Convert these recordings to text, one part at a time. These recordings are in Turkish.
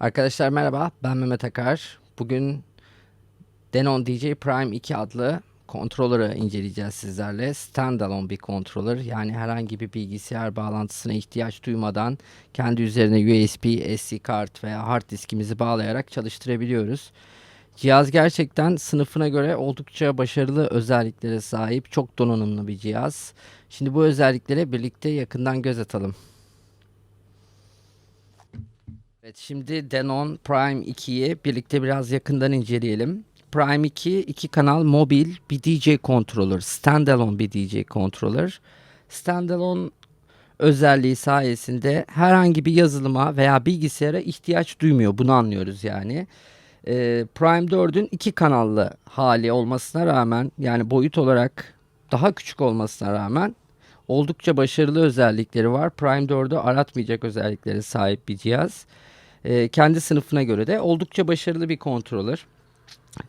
Arkadaşlar merhaba, ben Mehmet Akar. Bugün Denon DJ Prime 2 adlı controller'ı inceleyeceğiz sizlerle. Standalone bir controller yani herhangi bir bilgisayar bağlantısına ihtiyaç duymadan kendi üzerine USB, SD kart veya hard diskimizi bağlayarak çalıştırabiliyoruz. Cihaz gerçekten sınıfına göre oldukça başarılı özelliklere sahip, çok donanımlı bir cihaz. Şimdi bu özelliklere birlikte yakından göz atalım. Evet şimdi Denon Prime 2'yi birlikte biraz yakından inceleyelim. Prime 2 iki kanal mobil bir DJ controller, standalone bir DJ controller. Standalone özelliği sayesinde herhangi bir yazılıma veya bilgisayara ihtiyaç duymuyor. Bunu anlıyoruz yani. Ee, Prime 4'ün iki kanallı hali olmasına rağmen yani boyut olarak daha küçük olmasına rağmen oldukça başarılı özellikleri var. Prime 4'ü aratmayacak özelliklere sahip bir cihaz. Ee, kendi sınıfına göre de oldukça başarılı bir controller.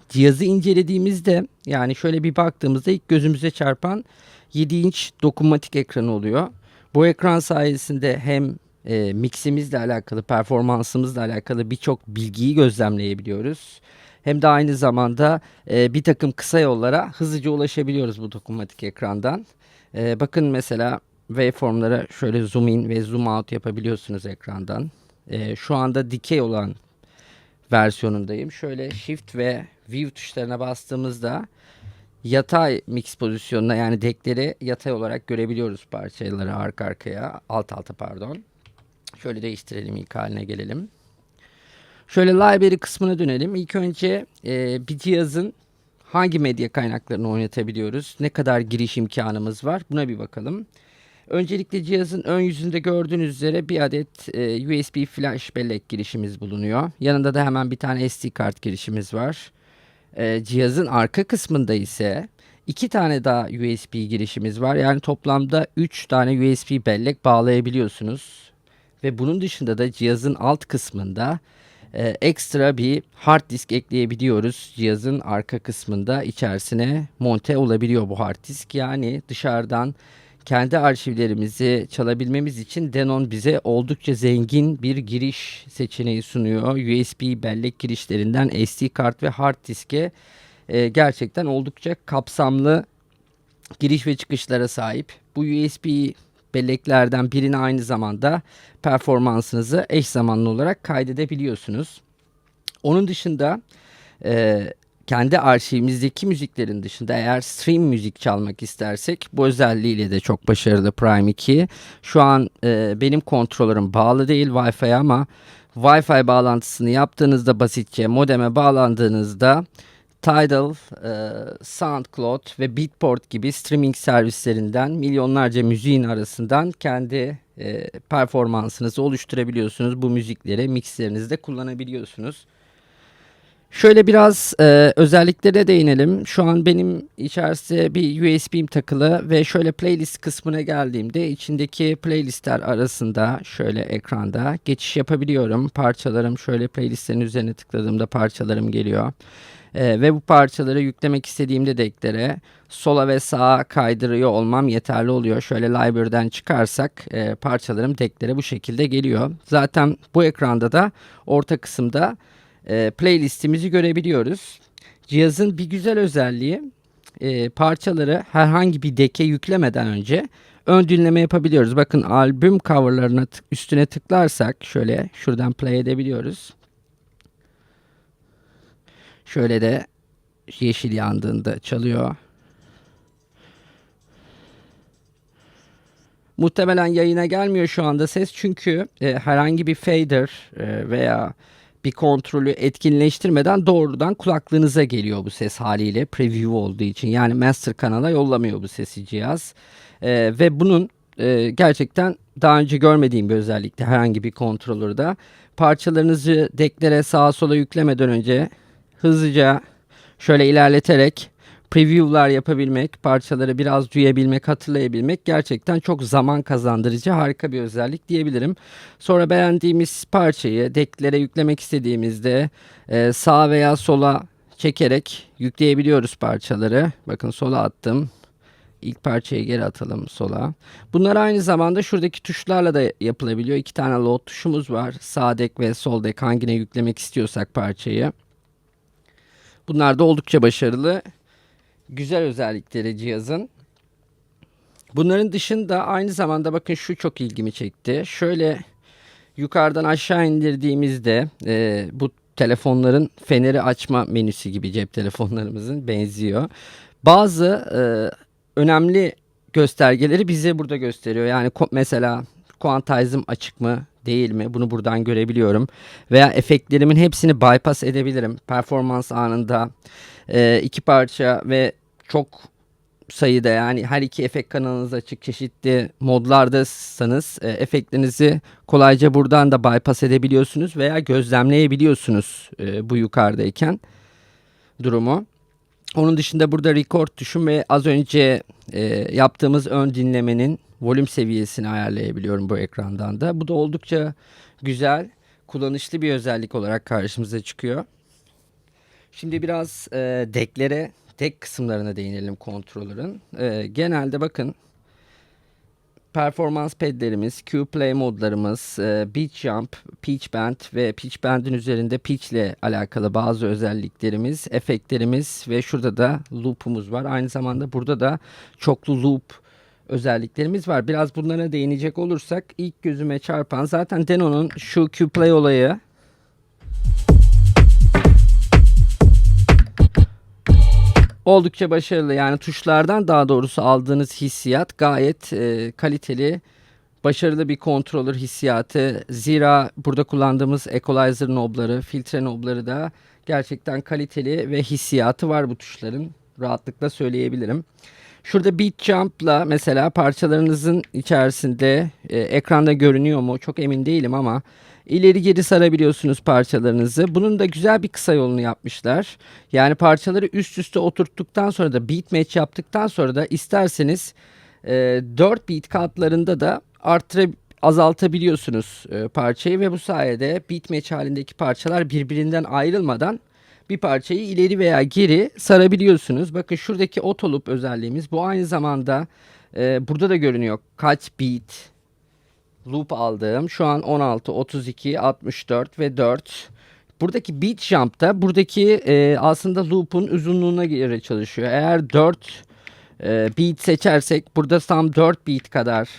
Cihazı incelediğimizde yani şöyle bir baktığımızda ilk gözümüze çarpan 7 inç dokunmatik ekranı oluyor. Bu ekran sayesinde hem e, miximizle alakalı, performansımızla alakalı birçok bilgiyi gözlemleyebiliyoruz. Hem de aynı zamanda e, bir takım kısa yollara hızlıca ulaşabiliyoruz bu dokunmatik ekrandan. E, bakın mesela waveformlara şöyle zoom in ve zoom out yapabiliyorsunuz ekrandan. E, şu anda dikey olan versiyonundayım. Şöyle shift ve view tuşlarına bastığımızda yatay mix pozisyonuna yani dekleri yatay olarak görebiliyoruz parçaları arka arkaya alt alta pardon. Şöyle değiştirelim ilk haline gelelim. Şöyle library kısmına dönelim. İlk önce e, bir cihazın hangi medya kaynaklarını oynatabiliyoruz? Ne kadar giriş imkanımız var? Buna bir bakalım. Öncelikle cihazın ön yüzünde gördüğünüz üzere bir adet e, USB flash bellek girişimiz bulunuyor. Yanında da hemen bir tane SD kart girişimiz var. E, cihazın arka kısmında ise iki tane daha USB girişimiz var. Yani toplamda 3 tane USB bellek bağlayabiliyorsunuz. Ve bunun dışında da cihazın alt kısmında e, ekstra bir hard disk ekleyebiliyoruz. Cihazın arka kısmında içerisine monte olabiliyor bu hard disk. Yani dışarıdan kendi arşivlerimizi çalabilmemiz için Denon bize oldukça zengin bir giriş seçeneği sunuyor. USB bellek girişlerinden SD kart ve hard diske e, gerçekten oldukça kapsamlı giriş ve çıkışlara sahip. Bu USB belleklerden birini aynı zamanda performansınızı eş zamanlı olarak kaydedebiliyorsunuz. Onun dışında e, kendi arşivimizdeki müziklerin dışında eğer stream müzik çalmak istersek bu özelliğiyle de çok başarılı Prime 2. Şu an e, benim kontrolörüm bağlı değil Wi-Fi ama Wi-Fi bağlantısını yaptığınızda basitçe modeme bağlandığınızda Tidal, e, SoundCloud ve Beatport gibi streaming servislerinden milyonlarca müziğin arasından kendi e, performansınızı oluşturabiliyorsunuz. Bu müzikleri mixlerinizde kullanabiliyorsunuz. Şöyle biraz e, özelliklere değinelim. Şu an benim içerisinde bir USB'm takılı ve şöyle playlist kısmına geldiğimde içindeki playlistler arasında şöyle ekranda geçiş yapabiliyorum. Parçalarım şöyle playlistlerin üzerine tıkladığımda parçalarım geliyor. E, ve bu parçaları yüklemek istediğimde deklere sola ve sağa kaydırıyor olmam yeterli oluyor. Şöyle library'den çıkarsak e, parçalarım deklere bu şekilde geliyor. Zaten bu ekranda da orta kısımda e, playlistimizi görebiliyoruz. Cihazın bir güzel özelliği e, parçaları herhangi bir deke yüklemeden önce ön dinleme yapabiliyoruz. Bakın albüm coverlarına üstüne tıklarsak şöyle şuradan play edebiliyoruz. Şöyle de yeşil yandığında çalıyor. Muhtemelen yayına gelmiyor şu anda ses çünkü e, herhangi bir fader e, veya bir kontrolü etkinleştirmeden doğrudan kulaklığınıza geliyor bu ses haliyle preview olduğu için. Yani master kanala yollamıyor bu sesi cihaz. E, ve bunun e, gerçekten daha önce görmediğim bir özellikte herhangi bir kontrolörde parçalarınızı deklere sağa sola yüklemeden önce hızlıca şöyle ilerleterek preview'lar yapabilmek, parçaları biraz duyabilmek, hatırlayabilmek gerçekten çok zaman kazandırıcı harika bir özellik diyebilirim. Sonra beğendiğimiz parçayı deklere yüklemek istediğimizde e, sağa veya sola çekerek yükleyebiliyoruz parçaları. Bakın sola attım. ilk parçayı geri atalım sola. Bunlar aynı zamanda şuradaki tuşlarla da yapılabiliyor. İki tane load tuşumuz var. Sağ dek ve sol dek hangine yüklemek istiyorsak parçayı. Bunlar da oldukça başarılı. Güzel özellikleri cihazın. Bunların dışında aynı zamanda bakın şu çok ilgimi çekti. Şöyle yukarıdan aşağı indirdiğimizde e, bu telefonların feneri açma menüsü gibi cep telefonlarımızın benziyor. Bazı e, önemli göstergeleri bize burada gösteriyor. Yani mesela quantizm açık mı değil mi bunu buradan görebiliyorum. Veya efektlerimin hepsini bypass edebilirim. Performans anında e, iki parça ve çok sayıda yani her iki efekt kanalınız açık çeşitli modlardaysanız e, efektlerinizi kolayca buradan da bypass edebiliyorsunuz veya gözlemleyebiliyorsunuz e, bu yukarıdayken durumu. Onun dışında burada record tuşum ve az önce e, yaptığımız ön dinlemenin volüm seviyesini ayarlayabiliyorum bu ekrandan da. Bu da oldukça güzel, kullanışlı bir özellik olarak karşımıza çıkıyor. Şimdi biraz e, deklere, dek kısımlarına değinelim kontrolörün. E, genelde bakın performans pedlerimiz, Q-Play modlarımız, e, Beat Jump, Pitch Bend ve Pitch Bend'in üzerinde pitch ile alakalı bazı özelliklerimiz, efektlerimiz ve şurada da loop'umuz var. Aynı zamanda burada da çoklu loop özelliklerimiz var. Biraz bunlara değinecek olursak ilk gözüme çarpan zaten Deno'nun şu Q-Play olayı oldukça başarılı. Yani tuşlardan daha doğrusu aldığınız hissiyat gayet e, kaliteli, başarılı bir kontrolör hissiyatı. Zira burada kullandığımız equalizer nobları, filtre nobları da gerçekten kaliteli ve hissiyatı var bu tuşların. Rahatlıkla söyleyebilirim. Şurada Beat Jump'la mesela parçalarınızın içerisinde e, ekranda görünüyor mu çok emin değilim ama ileri geri sarabiliyorsunuz parçalarınızı. Bunun da güzel bir kısa yolunu yapmışlar. Yani parçaları üst üste oturttuktan sonra da beat match yaptıktan sonra da isterseniz e, 4 beat katlarında da arttıra azaltabiliyorsunuz e, parçayı ve bu sayede beat match halindeki parçalar birbirinden ayrılmadan bir parçayı ileri veya geri sarabiliyorsunuz. Bakın şuradaki auto loop özelliğimiz bu aynı zamanda e, burada da görünüyor. Kaç beat loop aldığım şu an 16, 32, 64 ve 4. Buradaki beat jump'ta buradaki e, aslında loop'un uzunluğuna göre çalışıyor. Eğer 4 e, beat seçersek burada tam 4 beat kadar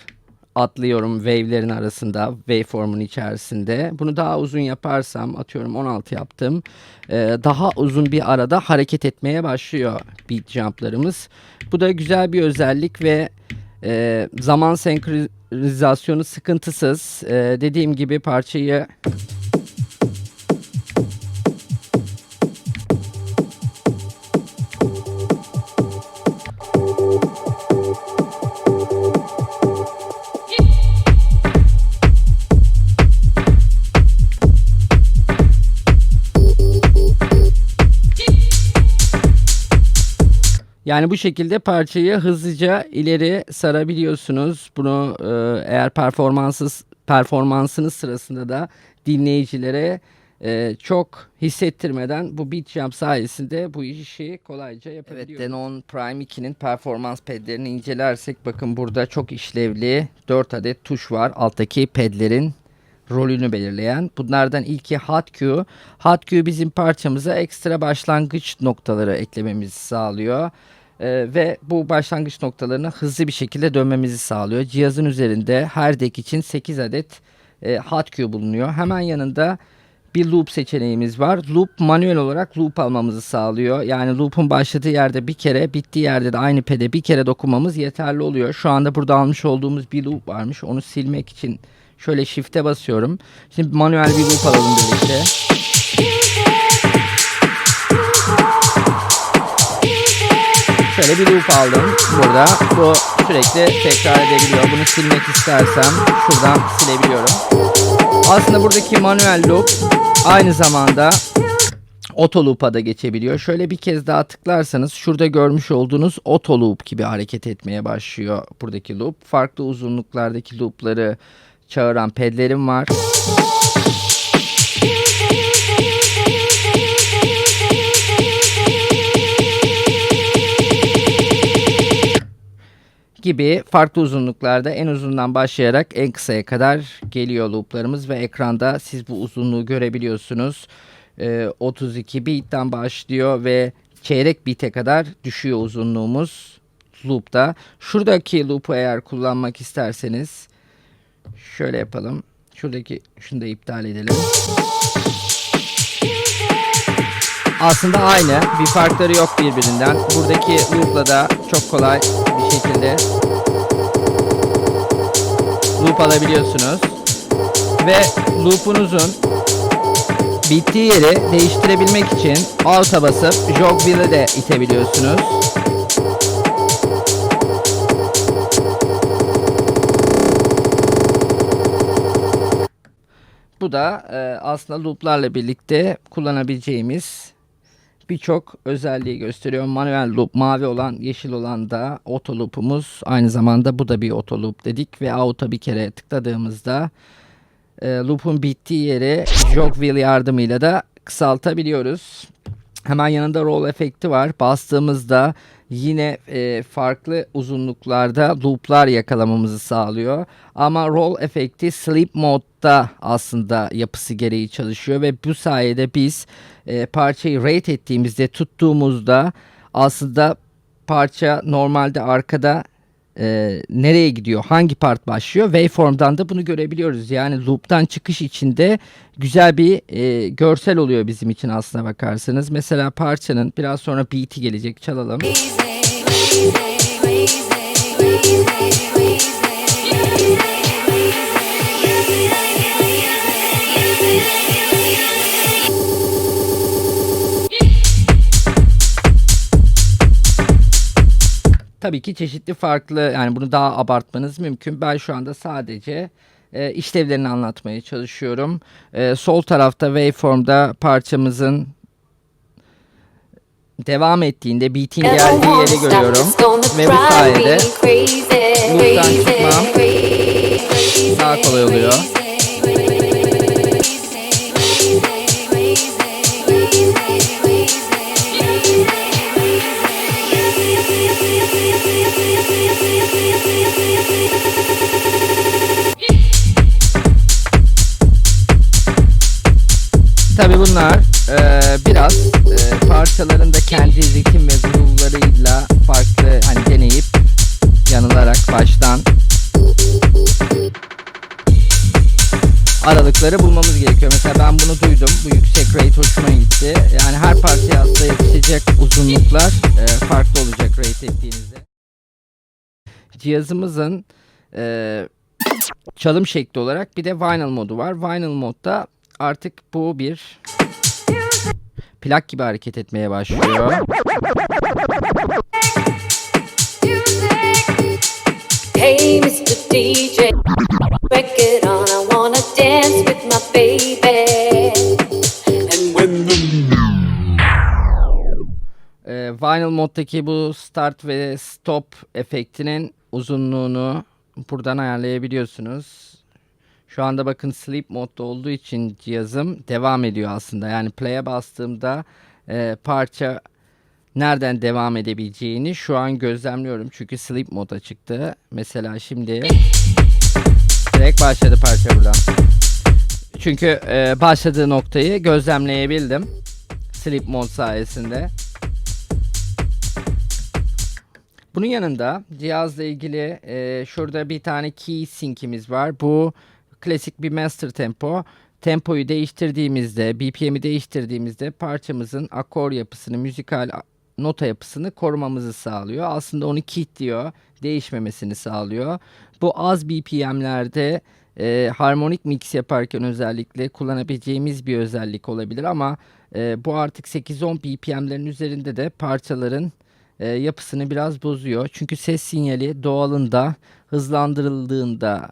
atlıyorum wave'lerin arasında waveform'un içerisinde. Bunu daha uzun yaparsam atıyorum 16 yaptım. Ee, daha uzun bir arada hareket etmeye başlıyor beat jump'larımız. Bu da güzel bir özellik ve e, zaman senkronizasyonu sıkıntısız. E, dediğim gibi parçayı Yani bu şekilde parçayı hızlıca ileri sarabiliyorsunuz. Bunu e, eğer performanssız performansınız sırasında da dinleyicilere e, çok hissettirmeden bu beat jump sayesinde bu işi kolayca yapabiliyoruz. Evet, Denon Prime 2'nin performans pedlerini incelersek bakın burada çok işlevli 4 adet tuş var. Alttaki pedlerin rolünü belirleyen. Bunlardan ilki Hot Q. Hot Q bizim parçamıza ekstra başlangıç noktaları eklememizi sağlıyor. Ee, ve bu başlangıç noktalarına hızlı bir şekilde dönmemizi sağlıyor. Cihazın üzerinde her dek için 8 adet e, Hot Q bulunuyor. Hemen yanında bir loop seçeneğimiz var. Loop manuel olarak loop almamızı sağlıyor. Yani loop'un başladığı yerde bir kere, bittiği yerde de aynı pede bir kere dokunmamız yeterli oluyor. Şu anda burada almış olduğumuz bir loop varmış. Onu silmek için şöyle shift'e basıyorum. Şimdi manuel bir loop alalım birlikte. Şöyle bir loop aldım burada. Bu sürekli tekrar edebiliyor. Bunu silmek istersem şuradan silebiliyorum. Aslında buradaki manuel loop aynı zamanda auto loop'a da geçebiliyor. Şöyle bir kez daha tıklarsanız şurada görmüş olduğunuz auto loop gibi hareket etmeye başlıyor buradaki loop. Farklı uzunluklardaki loop'ları çağıran pedlerim var. Gibi farklı uzunluklarda en uzundan başlayarak en kısaya kadar geliyor looplarımız ve ekranda siz bu uzunluğu görebiliyorsunuz. Ee, 32 bit'ten başlıyor ve çeyrek bit'e kadar düşüyor uzunluğumuz loop'ta. Şuradaki loop'u eğer kullanmak isterseniz şöyle yapalım. Şuradaki şunu da iptal edelim. Aslında aynı. Bir farkları yok birbirinden. Buradaki loop'la da çok kolay şekilde loop alabiliyorsunuz. Ve loop'unuzun bittiği yeri değiştirebilmek için alta basıp jog wheel'e de itebiliyorsunuz. Bu da e, aslında loop'larla birlikte kullanabileceğimiz birçok özelliği gösteriyor. Manuel loop mavi olan, yeşil olan da auto loop'umuz. Aynı zamanda bu da bir auto loop dedik ve auto bir kere tıkladığımızda e, loop'un bittiği yeri jog wheel yardımıyla da kısaltabiliyoruz. Hemen yanında roll efekti var. Bastığımızda yine e, farklı uzunluklarda loop'lar yakalamamızı sağlıyor. Ama roll efekti sleep modda aslında yapısı gereği çalışıyor ve bu sayede biz e, parçayı rate ettiğimizde tuttuğumuzda aslında parça normalde arkada e, nereye gidiyor, hangi part başlıyor waveform'dan da bunu görebiliyoruz. Yani loop'tan çıkış içinde güzel bir e, görsel oluyor bizim için aslına bakarsanız. Mesela parçanın biraz sonra beat'i gelecek çalalım. Tabii ki çeşitli farklı yani bunu daha abartmanız mümkün. Ben şu anda sadece e, işlevlerini anlatmaya çalışıyorum. E, sol tarafta waveform'da parçamızın devam ettiğinde beat'in geldiği yeri görüyorum. Ve bu sayede loop'tan çıkmam daha kolay oluyor. Tabii bunlar e, biraz e, parçaların da kendi ritim ve groove'larıyla farklı hani deneyip yanılarak baştan aralıkları bulmamız gerekiyor. Mesela ben bunu duydum. Bu yüksek rate hoşuma gitti. Yani her parçaya aslında yakışacak uzunluklar e, farklı olacak rate ettiğinizde. Cihazımızın e, çalım şekli olarak bir de vinyl modu var. Vinyl modda artık bu bir plak gibi hareket etmeye başlıyor. Hey, Mr. DJ, break it on. I wanna dance with my baby. And when Ee, vinyl moddaki bu start ve stop efektinin uzunluğunu buradan ayarlayabiliyorsunuz. Şu anda bakın sleep modda olduğu için cihazım devam ediyor aslında. Yani play'e bastığımda e, parça nereden devam edebileceğini şu an gözlemliyorum. Çünkü sleep moda çıktı. Mesela şimdi direkt başladı parça buradan. Çünkü e, başladığı noktayı gözlemleyebildim. Sleep mod sayesinde. Bunun yanında cihazla ilgili e, şurada bir tane key sync'imiz var. Bu klasik bir master tempo. Tempoyu değiştirdiğimizde, BPM'i değiştirdiğimizde parçamızın akor yapısını, müzikal nota yapısını korumamızı sağlıyor. Aslında onu kilitliyor, değişmemesini sağlıyor. Bu az BPM'lerde e, harmonik mix yaparken özellikle kullanabileceğimiz bir özellik olabilir ama e, bu artık 8-10 BPM'lerin üzerinde de parçaların e, yapısını biraz bozuyor. Çünkü ses sinyali doğalında hızlandırıldığında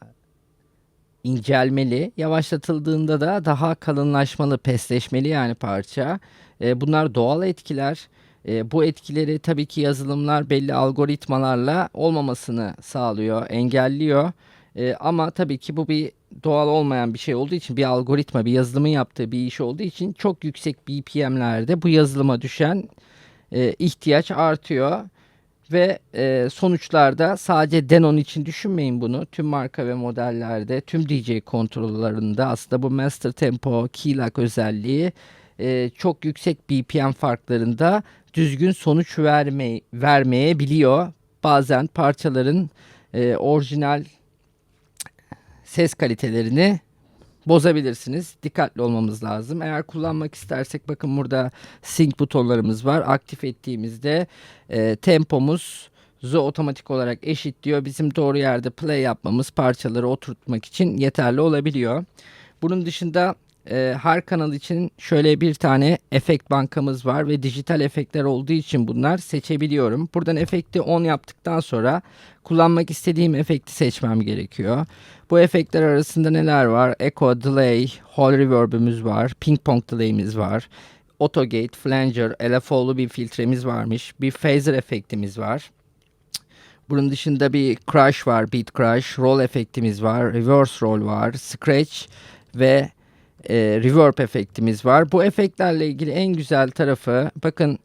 incelmeli, yavaşlatıldığında da daha kalınlaşmalı, pesleşmeli yani parça. E, bunlar doğal etkiler. E, bu etkileri tabii ki yazılımlar belli algoritmalarla olmamasını sağlıyor, engelliyor. E, ama tabii ki bu bir doğal olmayan bir şey olduğu için bir algoritma, bir yazılımın yaptığı bir iş olduğu için çok yüksek BPM'lerde bu yazılıma düşen e, ihtiyaç artıyor. Ve e, sonuçlarda sadece Denon için düşünmeyin bunu. Tüm marka ve modellerde, tüm DJ kontrollerinde aslında bu Master Tempo Key Lock özelliği e, çok yüksek BPM farklarında düzgün sonuç verme, vermeyebiliyor. Bazen parçaların e, orijinal ses kalitelerini bozabilirsiniz. Dikkatli olmamız lazım. Eğer kullanmak istersek bakın burada sync butonlarımız var. Aktif ettiğimizde e, tempomuz zo otomatik olarak eşitliyor. Bizim doğru yerde play yapmamız parçaları oturtmak için yeterli olabiliyor. Bunun dışında e, her kanal için şöyle bir tane efekt bankamız var ve dijital efektler olduğu için bunlar seçebiliyorum. Buradan efekti on yaptıktan sonra kullanmak istediğim efekti seçmem gerekiyor. Bu efektler arasında neler var? Echo, Delay, Hall Reverb'ümüz var, Ping Pong Delay'imiz var. Autogate, Flanger, LFO'lu bir filtremiz varmış. Bir Phaser efektimiz var. Bunun dışında bir crash var, beat crash, roll efektimiz var, reverse roll var, scratch ve e, reverb efektimiz var. Bu efektlerle ilgili en güzel tarafı bakın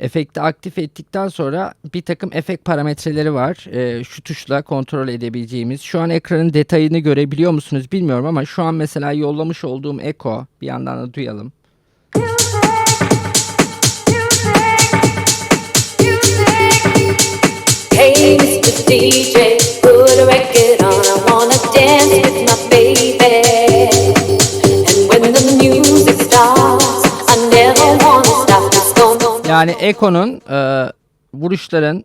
efekti aktif ettikten sonra bir takım efekt parametreleri var. E, şu tuşla kontrol edebileceğimiz. Şu an ekranın detayını görebiliyor musunuz bilmiyorum ama şu an mesela yollamış olduğum Echo bir yandan da duyalım. Hey, Mr. DJ, put a record on. I wanna dance with my baby. Yani Echo'nun e, vuruşların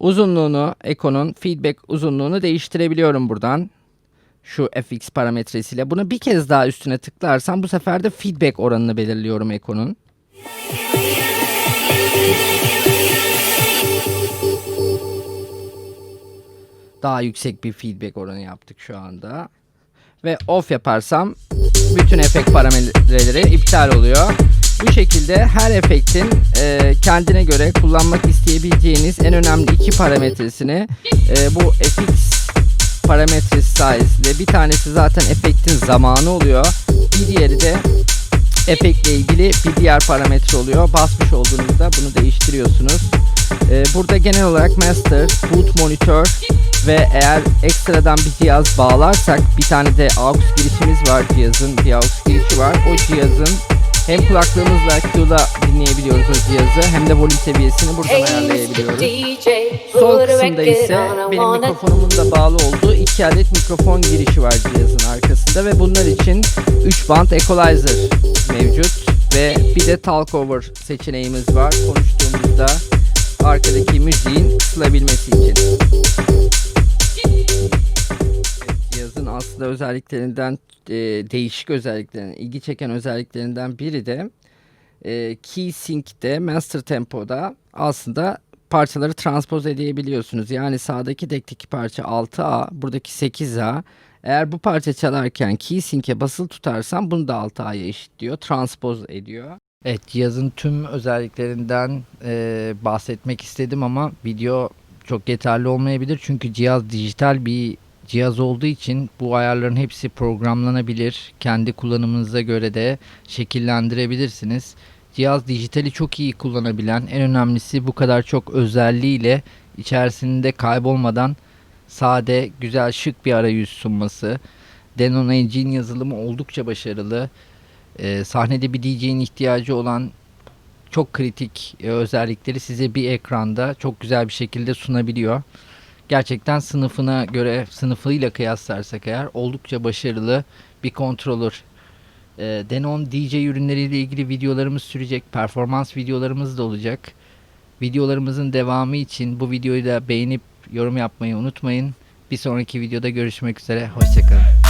uzunluğunu, Echo'nun feedback uzunluğunu değiştirebiliyorum buradan. Şu FX parametresiyle. Bunu bir kez daha üstüne tıklarsam bu sefer de feedback oranını belirliyorum Echo'nun. Daha yüksek bir feedback oranı yaptık şu anda. Ve off yaparsam bütün efekt parametreleri iptal oluyor. Bu şekilde her efektin e, kendine göre kullanmak isteyebileceğiniz en önemli iki parametresini e, bu FX parametresi sayesinde bir tanesi zaten efektin zamanı oluyor. Bir diğeri de efektle ilgili bir diğer parametre oluyor. Basmış olduğunuzda bunu değiştiriyorsunuz. Ee, burada genel olarak master, boot monitor ve eğer ekstradan bir cihaz bağlarsak bir tane de aux girişimiz var cihazın bir aux girişi var. O cihazın hem kulaklığımızla Q'da dinleyebiliyoruz o cihazı hem de volüm seviyesini buradan ayarlayabiliyoruz. Sol kısımda ise benim mikrofonumun da bağlı olduğu iki adet mikrofon girişi var cihazın arkasında ve bunlar için 3 band equalizer mevcut ve bir de talkover seçeneğimiz var konuştuğumuzda arkadaki müziğin kısılabilmesi için. Cihazın aslında özelliklerinden e, değişik özelliklerinden, ilgi çeken özelliklerinden biri de e, Key Sync'te, Master Tempo'da aslında parçaları transpoz edebiliyorsunuz. Yani sağdaki dekteki parça 6A, buradaki 8A. Eğer bu parça çalarken Key Sync'e basılı tutarsam bunu da 6A'ya eşitliyor, transpoz ediyor. Evet cihazın tüm özelliklerinden e, bahsetmek istedim ama video çok yeterli olmayabilir. Çünkü cihaz dijital bir cihaz olduğu için bu ayarların hepsi programlanabilir. Kendi kullanımınıza göre de şekillendirebilirsiniz. Cihaz dijitali çok iyi kullanabilen, en önemlisi bu kadar çok özelliğiyle içerisinde kaybolmadan sade, güzel, şık bir arayüz sunması. Denon Engine yazılımı oldukça başarılı. Ee, sahnede bir DJ'in ihtiyacı olan çok kritik e, özellikleri size bir ekranda çok güzel bir şekilde sunabiliyor. Gerçekten sınıfına göre sınıfıyla kıyaslarsak eğer oldukça başarılı bir kontrolör. Ee, Denon DJ ürünleriyle ilgili videolarımız sürecek. Performans videolarımız da olacak. Videolarımızın devamı için bu videoyu da beğenip yorum yapmayı unutmayın. Bir sonraki videoda görüşmek üzere. Hoşçakalın.